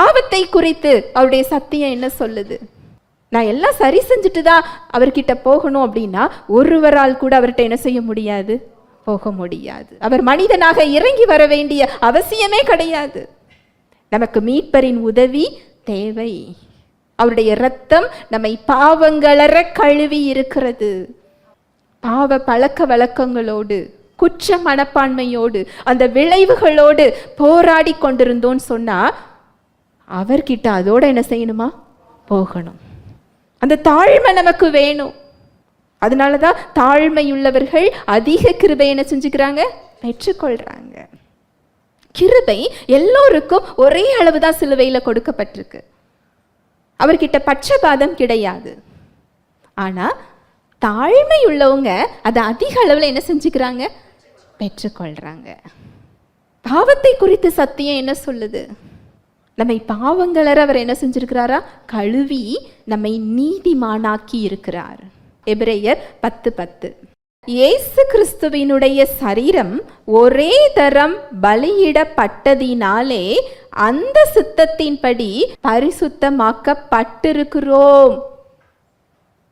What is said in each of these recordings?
பாவத்தை குறித்து அவருடைய சத்தியம் என்ன சொல்லுது? நான் எல்லாம் சரி செஞ்சுட்டு தான் அவர்கிட்ட போகணும் அப்படின்னா ஒருவரால் கூட அவர்கிட்ட என்ன செய்ய முடியாது? போக முடியாது. அவர் மனிதனாக இறங்கி வர வேண்டிய அவசியமே கிடையாது. நமக்கு மீட்பரின் உதவி தேவை. அவருடைய இரத்தம் நம்மை பாவங்களற கழுவி இருக்கிறது. பாவ பழக்க வழக்கங்களோடு குற்ற மனப்பான்மையோடு அந்த விளைவுகளோடு போராடி கொண்டிருந்தோன்னு சொன்னா அவர்கிட்ட அதோட என்ன செய்யணுமா? போகணும். அந்த தாழ்மை நமக்கு வேணும். அதனால தான் தாழ்மையுள்ளவர்கள் அதிக கிருபை என்ன செஞ்சுக்கிறாங்க? பெற்றுக்கொள்கிறாங்க கிருபை எல்லோருக்கும் ஒரே அளவு தான் சிலுவையில் கொடுக்கப்பட்டிருக்கு. அவர்கிட்ட பட்சபாதம் கிடையாது. ஆனால் தாழ்மை உள்ளவங்க அதை அதிக அளவில் என்ன செஞ்சுக்கிறாங்க? பெற்றுக்கொள்கிறாங்க பாவத்தை குறித்து சத்தியம் என்ன சொல்லுது? நம்மை பாவங்களற அவர் என்ன செஞ்சிருக்கிறாரா? கழுவி நம்மை நீதிமானாக்கி இருக்கிறார். எபிரேயர் பத்து பத்து. இயேசு கிறிஸ்துவினுடைய சரீரம் ஒரே தரம் பலியிடப்பட்டதினாலே அந்த சித்தத்தின்படி பரிசுத்தமாக்கப்பட்டிருக்கிறோம்.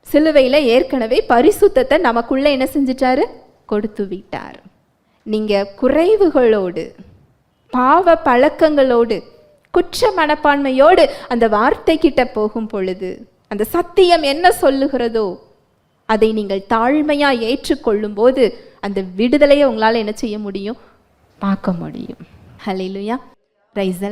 சிலுவையில் ஏற்கனவே பரிசுத்தத்தை நமக்குள்ள என்ன செஞ்சிட்டாரு? கொடுத்து விட்டார். நீங்க குறைவுகளோடு பாவ பழக்கங்களோடு குற்ற மனப்பான்மையோடு அந்த வார்த்தை கிட்ட போகும் பொழுது அந்த சத்தியம் என்ன சொல்லுகிறதோ அதை நீங்கள் தாழ்மையாக ஏற்றுக்கொள்ளும் போது அந்த விடுதலையை உங்களால் என்ன செய்ய முடியும்? பார்க்க முடியும். ஹலிலுயா ரைஸ்